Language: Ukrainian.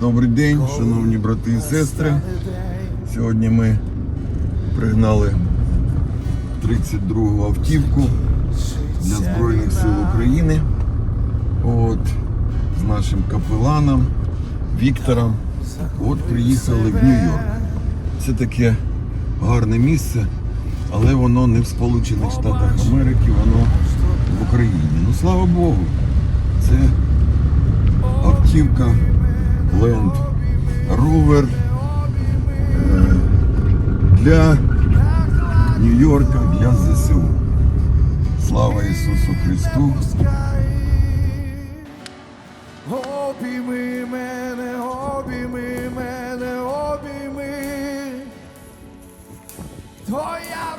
Добрий день, шановні брати і сестри. Сьогодні ми пригнали 32-гу автівку для Збройних сил України. От, з нашим капеланом Віктором. От приїхали в Нью-Йорк. Це таке гарне місце, але воно не в Сполучених Штатах Америки, воно в Україні. Ну слава Богу, це автівка Land Rover е, для Нью-Йорка, для ЗСУ. Слава Ісусу Христу! Обійми мене, обійми мене, обійми. Твоя